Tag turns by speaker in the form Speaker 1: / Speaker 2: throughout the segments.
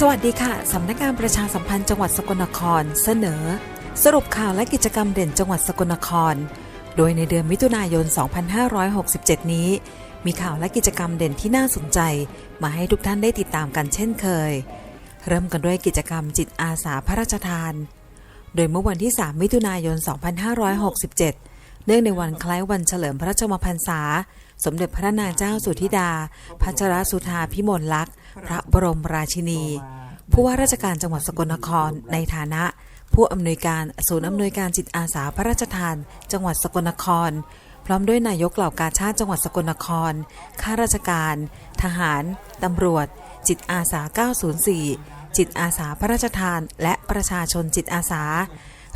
Speaker 1: สวัสดีค่ะ สำนักงานประชาสัมพันธ์จังหวัดสกลนคร เสนอ สรุปข่าวและกิจกรรมเด่นจังหวัดสกลนคร โดยในเดือนมิถุนายน 2567 นี้ มีข่าวและกิจกรรมเด่นที่น่าสนใจ มาให้ทุกท่านได้ติดตามกันเช่นเคย เริ่มกันด้วยกิจกรรมจิตอาสาพระราชทาน โดยเมื่อวันที่ 3 มิถุนายน 2567 เนื่องในวันคล้ายวันเฉลิมพระชนมพรรษา สมเด็จพระนางเจ้าสุธิดา พัชรสุธาพิมลลักษณ์ พระบรมราชินี ผู้ว่าราชการจังหวัดสกลนครในฐานะ ผู้อำนวยการศูนย์อำนวยการจิตอาสาพระราชทาน จังหวัดสกลนคร พร้อมด้วยนายกเหล่ากาชาติจังหวัดสกลนคร ข้าราชการ ทหาร ตำรวจ จิตอาสา 904 จิตอาสาพระราชทาน และประชาชนจิตอาสา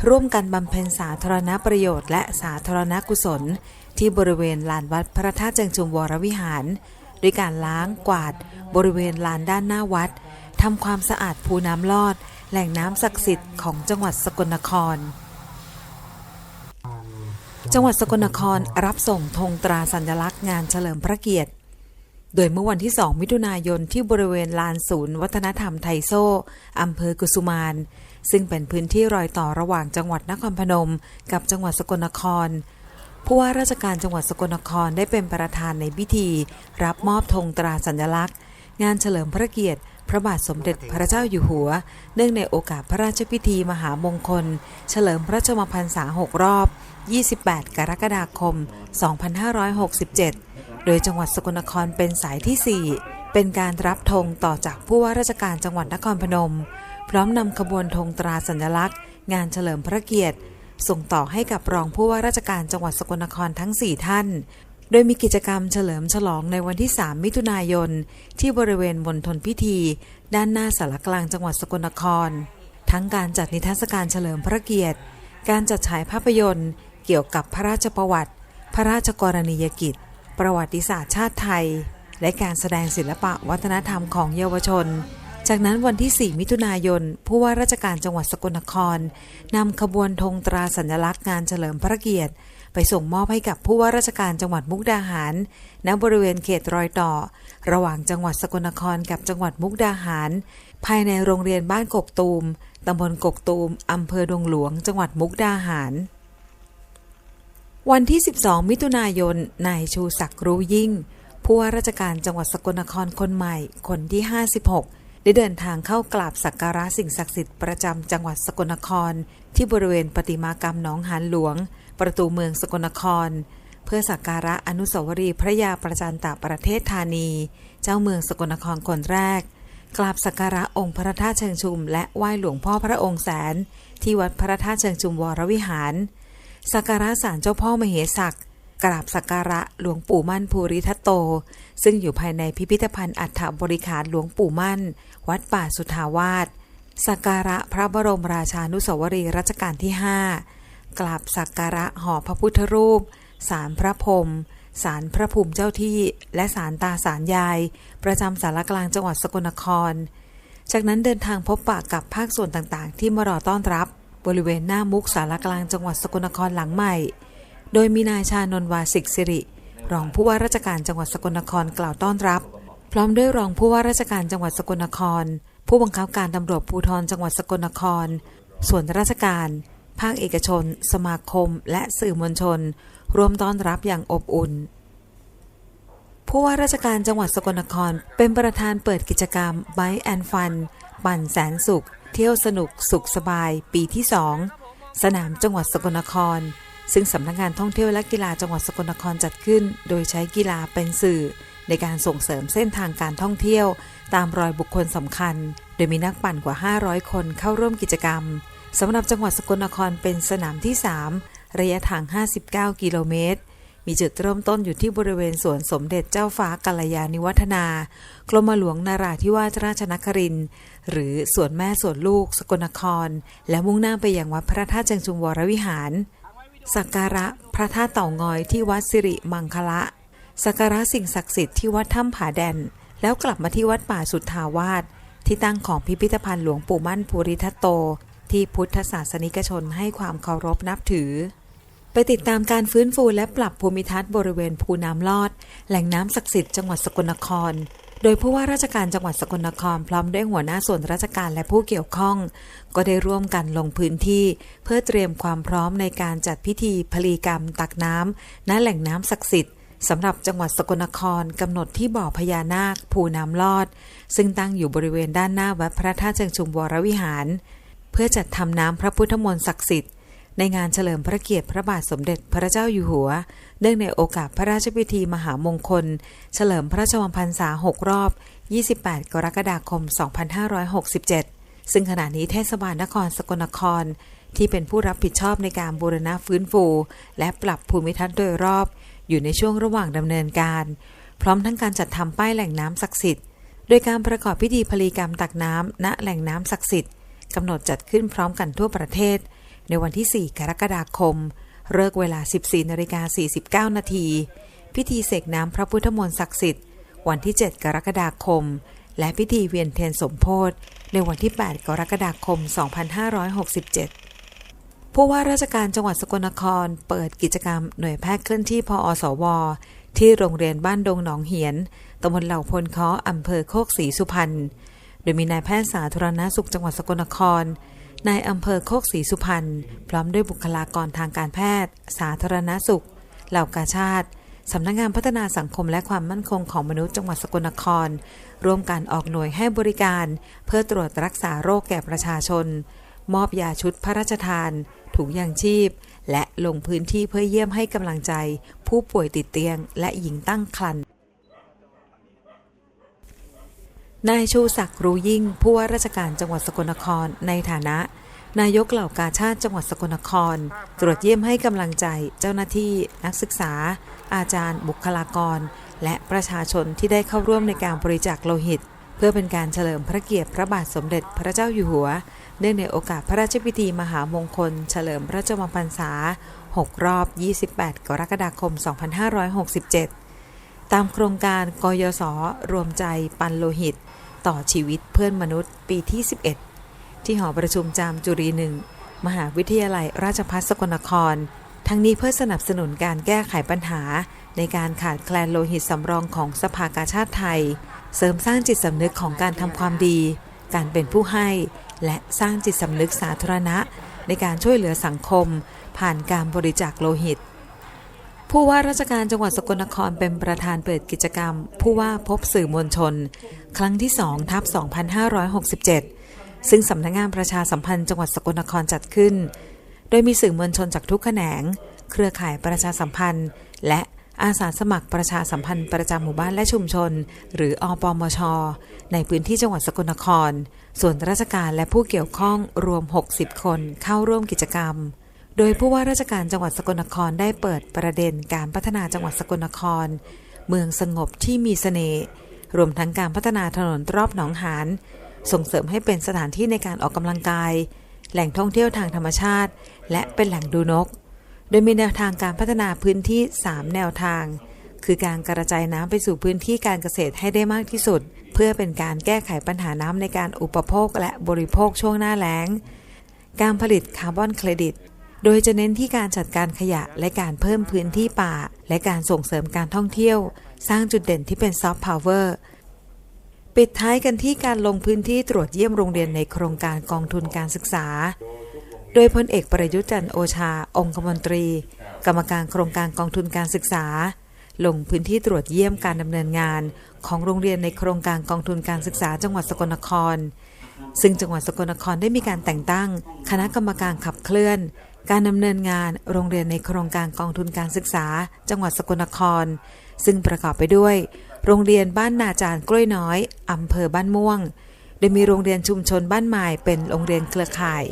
Speaker 1: ร่วมกันบำเพ็ญสาธารณประโยชน์และสาธารณกุศล ที่บริเวณลานวัดพระธาตุเจิงชุมวรวิหาร ด้วยการล้างกวาด บริเวณลานด้านหน้าวัดทำความสะอาดภูน้ำลอด แหล่งน้ำศักดิ์สิทธิ์ของจังหวัดสกลนคร จังหวัดสกลนครรับส่งธงตราสัญลักษณ์งานเฉลิมพระเกียรติ โดยเมื่อวันที่ 2 มิถุนายนที่บริเวณลานศูนย์ วัฒนธรรมไทโซอำเภอกุสุมาน ซึ่งเป็นพื้นที่รอยต่อระหว่างจังหวัดนครพนม กับจังหวัดสกลนครผู้ว่าราชการจังหวัดสกลนครได้เป็นประธานในพิธี รับมอบธงตราสัญลักษณ์ งานเฉลิมพระเกียรติ พระบาทสมเด็จพระเจ้าอยู่หัว เนื่องในโอกาสพระราชพิธีมหามงคล เฉลิมพระชมพรรษา 6 รอบ 28 กรกฎาคม 2567 โดยจังหวัดสกลนครเป็นสายที่ 4 เป็นการรับธงต่อจากผู้ว่าราชการจังหวัดนครพนม พร้อมนำขบวนธงตราสัญลักษณ์ งานเฉลิมพระเกียรติ ส่งต่อให้กับรองผู้ว่าราชการจังหวัดสกลนครทั้ง 4 ท่าน โดยมีกิจกรรมเฉลิมฉลองในวันที่ 3 มิถุนายน ที่บริเวณมณฑลพิธี ด้านหน้าสารกลางจังหวัดสกลนคร ทั้งการจัดนิทรรศการเฉลิมพระเกียรติ การจัดฉายภาพยนตร์ เกี่ยวกับพระราชประวัติ พระราชกรณียกิจ ประวัติศาสตร์ชาติไทย และการแสดงศิลปะวัฒนธรรมของเยาวชน จากนั้นวันที่ 4 มิถุนายน ผู้ว่าราชการจังหวัดสกลนครนำขบวนธงตราสัญลักษณ์งานเฉลิมพระเกียรติ ไปส่งมอบให้กับผู้ว่าราชการจังหวัดมุกดาหาร ณ บริเวณเขตรอยต่อ ระหว่างจังหวัดสกลนครกับจังหวัดมุกดาหาร ภายในโรงเรียนบ้านกกตูมตำบลกกตูมอำเภอดงหลวง จังหวัดมุกดาหาร วันที่ 12 มิถุนายน นายชูศักดิ์รู้ยิ่ง ผู้ว่าราชการจังหวัดสกลนครคนใหม่ คนที่ 56 ได้เดินทางเข้ากราบสักการะสิ่งศักดิ์สิทธิ์ประจำจังหวัดสกลนคร ที่บริเวณปฏิมากรรมหนองหานหลวง ประตูเมืองสกลนคร เพื่อสักการะอนุสาวรีย์พระยาประจันตประเทศธานี เจ้าเมืองสกลนครคนแรก กราบสักการะองค์พระธาตุเชิงชุม และไหว้หลวงพ่อพระองค์แสน ที่วัดพระธาตุเชิงชุมวรวิหารสักการะศาลเจ้าพ่อมเหศักดิ์ กราบสักการะหลวงปู่มั่นภูริทัตโต ซึ่งอยู่ภายในพิพิธภัณฑ์อัฐบริขารหลวงปู่มั่น วัดป่าสุทาวาสสักการะพระบรมราชานุสาวรีย์รัชกาลที่ 5 กราบสักการะหอพระพุทธรูปศาลพระพรมศาลพระภูมิเจ้าที่ และศาลตาศาลยาย ประจำสารกลางจังหวัดสกลนคร จากนั้นเดินทางพบปะกับภาคส่วนต่างๆ ที่มารอต้อนรับบริเวณหน้ามุกสารกลางจังหวัดสกลนครหลังใหม่ โดยมีนายชานนวาสิกสิริ รองผู้ว่าราชการจังหวัดสกลนครกล่าวต้อนรับ พร้อมด้วยรองผู้ว่าราชการจังหวัดสกลนคร ผู้บังคับการตำรวจภูธรจังหวัดสกลนคร ส่วนราชการ ภาคเอกชน สมาคม และสื่อมวลชนร่วมต้อนรับอย่างอบอุ่นผู้ว่าราชการจังหวัดสกลนคร เป็นประธานเปิดกิจกรรม Bike and Fun ปั่นแสนสุข เที่ยวสนุกสุขสบาย ปีที่2สนามจังหวัดสกลนคร ซึ่งสำนักงานท่องเที่ยวและกีฬาจังหวัดสกลนครจัดขึ้น โดยใช้กีฬาเป็นสื่อ ในการส่งเสริมเส้นทางการท่องเที่ยว ตามรอยบุคคลสำคัญ โดยมีนักปั่นกว่า 500 คนเข้าร่วมกิจกรรมสำหรับจังหวัดสกลนครเป็นสนามที่ 3 ระยะทาง 59 กิโลเมตร มีจุดเริ่มต้นอยู่ที่บริเวณสวนสมเด็จเจ้าฟ้ากัลยาณิวัฒนากรมหลวงนาราธิวาสราชนครินทร์หรือสวนแม่สวนลูก สกลนคร และมุ่งหน้าไปยังวัดพระธาตุเชิงชุมวรวิหาร สักการะพระธาตุเต่างอยที่วัดสิริมังคละ สักการะสิ่งศักดิ์สิทธิ์ที่วัดถ้ำผาแดน แล้วกลับมาที่วัดป่าสุทธาวาสที่ตั้งของพิพิธภัณฑ์หลวงปู่มั่นภูริทัตโต ที่พุทธศาสนิกชนให้ความเคารพนับถือ ไปติดตามการฟื้นฟูและปรับภูมิทัศน์บริเวณภูน้ำลอด แหล่งน้ำศักดิ์สิทธิ์จังหวัดสกลนคร โดยผู้ว่าราชการจังหวัดสกลนคร พร้อมด้วยหัวหน้าส่วนราชการและผู้เกี่ยวข้อง ก็ได้ร่วมกันลงพื้นที่ เพื่อเตรียมความพร้อมในการจัดพิธีพลีกรรม ตักน้ำณแหล่งน้ำศักดิ์สิทธิ์สำหรับจังหวัดสกลนครกำหนดที่บ่อพญานาค ภูน้ำลอด ซึ่งตั้งอยู่บริเวณด้านหน้าวัดพระธาตุเชิงชุมวรวิหาร เพื่อจัดทำน้ำพระพุทธมนต์ศักดิ์สิทธิ์ในงานเฉลิมพระเกียรติพระบาทสมเด็จพระเจ้าอยู่หัว เนื่องในโอกาสพระราชพิธีมหามงคล เฉลิมพระชวังพรรษา 6 รอบ 28 กรกฎาคม 2567 ซึ่งขณะนี้เทศบาลนครสกลนคร ที่เป็นผู้รับผิดชอบในการบูรณะฟื้นฟู และปรับภูมิทัศน์โดยรอบ อยู่ในช่วงระหว่างดำเนินการ พร้อมทั้งการจัดทำป้ายแหล่งน้ำศักดิ์สิทธิ์ โดยการประกอบพิธีพลีกรรมตักน้ำณแหล่งน้ำศักดิ์สิทธิ์กำหนดจัดขึ้นพร้อมกันทั่วประเทศ ในวันที่ 4 กรกฎาคม เลิกเวลา 14นาฬิกา49 นาที พิธีเสกน้ำพระพุทธมนต์ศักดิ์สิทธิ์ วันที่ 7 กรกฎาคม และพิธีเวียนเทียนสมโพธิในวันที่ 8 กรกฎาคม 2567 ผู้ว่าราชการจังหวัดสกลนคร เปิดกิจกรรมหน่วยแพทย์เคลื่อนที่พออสว ที่โรงเรียนบ้านดงหนองเหียนตำบลเหล่าพลคาะอำเภอโคกศรีสุพรรณ โดยมีนายแพทย์สาธารณสุขจังหวัดสกลนคร นายอำเภอโคกศรีสุพรรณพร้อมด้วยบุคลากรทางการแพทย์ สาธารณสุข เหล่ากาชาติสำนักงงานพัฒนาสังคมและความมั่นคงของมนุษย์จังหวัดสกลนคร ร่วมกันออกหน่วยให้บริการ เพื่อตรวจรักษาโรคแก่ประชาชน มอบยาชุดพระราชทาน ถุงยางชีพ และลงพื้นที่เพื่อเยี่ยมให้กำลังใจ ผู้ป่วยติดเตียง และหญิงตั้งครรภ์ นายชูศักดิ์รู้ยิ่งผู้ว่าราชการจังหวัดสกลนครในฐานะ นายกเหล่ากาชาติจังหวัดสกลนคร ตรวจเยี่ยมให้กำลังใจเจ้าหน้าที่นักศึกษา อาจารย์ บุคลากร และประชาชนที่ได้เข้าร่วมในการบริจาคโลหิต เพื่อเป็นการเฉลิมพระเกียรติพระบาทสมเด็จพระเจ้าอยู่หัว เนื่องในโอกาสพระราชพิธีมหามงคล เฉลิมพระชนมพรรษา 6 รอบ 28 กรกฎาคม 2567 ตามโครงการกยศรวมใจปันโลหิต ต่อชีวิตเพื่อนมนุษย์ปีที่ 11 ที่หอประชุมจามจุรีหนึ่งมหาวิทยาลัยราชภัฏสกลนคร ทั้งนี้เพื่อสนับสนุนการแก้ไขปัญหา ในการขาดแคลนโลหิตสำรองของสภากาชาติไทย เสริมสร้างจิตสำนึกของการทำความดี การเป็นผู้ให้ และสร้างจิตสำนึกสาธารณะ ในการช่วยเหลือสังคม ผ่านการบริจาคโลหิต ผู้ว่าราชการจังหวัดสกลนครเป็นประธานเปิดกิจกรรม ผู้ว่าพบสื่อมวลชน ครั้งที่2ทับ2567 ซึ่งสำนักงงานประชาสัมพันธ์จังหวัดสกลนครจัดขึ้น โดยมีสื่อมวลชนจากทุกแขนง เครือข่ายประชาสัมพันธ์ และอาสาสมัครประชาสัมพันธ์ประจำหมู่บ้านและชุมชน หรืออปมช ในพื้นที่จังหวัดสกลนคร ส่วนราชการและผู้เกี่ยวข้องรวม 60 คนเข้าร่วมกิจกรรม โดยผู้ว่าราชการจังหวัดสกลนครได้เปิดประเด็นการพัฒนาจังหวัดสกลนคร เมืองสงบที่มีเสน่ห์รวมทั้งการพัฒนาถนนรอบหนองหานส่งเสริมให้เป็นสถานที่ในการออกกำลังกาย แหล่งท่องเที่ยวทางธรรมชาติ และเป็นแหล่งดูนก โดยมีแนวทางการพัฒนาพื้นที่ 3 แนวทาง คือการกระจายน้ำไปสู่พื้นที่การเกษตรให้ได้มากที่สุด เพื่อเป็นการแก้ไขปัญหาน้ำในการอุปโภคและบริโภคช่วงหน้าแล้ง การผลิตคาร์บอนเครดิต โดยจะเน้นที่การจัดการขยะและการเพิ่มพื้นที่ป่า และการส่งเสริมการท่องเที่ยว สร้างจุดเด่นที่เป็นซอฟต์พาวเวอร์ปิดท้ายกันที่การลงพื้นที่ตรวจเยี่ยมโรงเรียนในโครงการกองทุนการศึกษา โดยพลเอกประยุทธ์จันโอชา องคมนตรี กรรมการโครงการกองทุนการศึกษา ลงพื้นที่ตรวจเยี่ยมการดำเนินงาน ของโรงเรียนในโครงการกองทุนการศึกษาจังหวัดสกลนคร ซึ่งจังหวัดสกลนครได้มีการแต่งตั้ง คณะกรรมการขับเคลื่อน การดำเนินงานโรงเรียนในโครงการกองทุนการศึกษา จังหวัดสกลนคร ซึ่งประกอบไปด้วย โรงเรียนบ้านนาจารกล้วยน้อยอำเภอบ้านม่วง โดยมีโรงเรียนชุมชนบ้านใหม่เป็นโรงเรียนเครือข่าย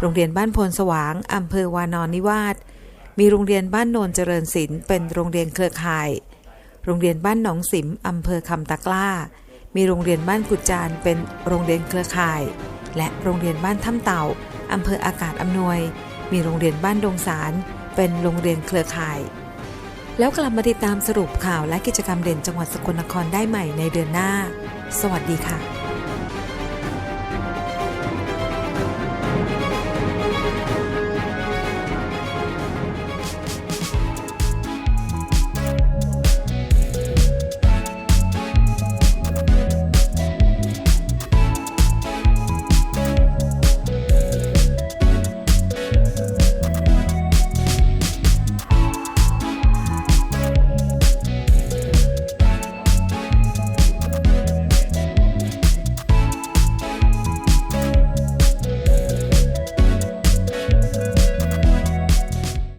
Speaker 1: โรงเรียนบ้านพลสว่างอำเภอวานอนนิวาสมีโรงเรียนบ้านโนนเจริญศิลป์เป็นโรงเรียนเครือข่าย โรงเรียนบ้านหนองสิมอำเภอคำตะกล้า มีโรงเรียนบ้านกุจานเป็นโรงเรียนเครือข่าย และโรงเรียนบ้านถ้ำเต่าอำเภออากาศอำนวย มีโรงเรียนบ้านดงสาร เป็นโรงเรียนเครือข่าย แล้วกลับมาติดตามสรุปข่าวและกิจกรรมเด่นจังหวัดสกลนครได้ใหม่ในเดือนหน้า สวัสดีค่ะ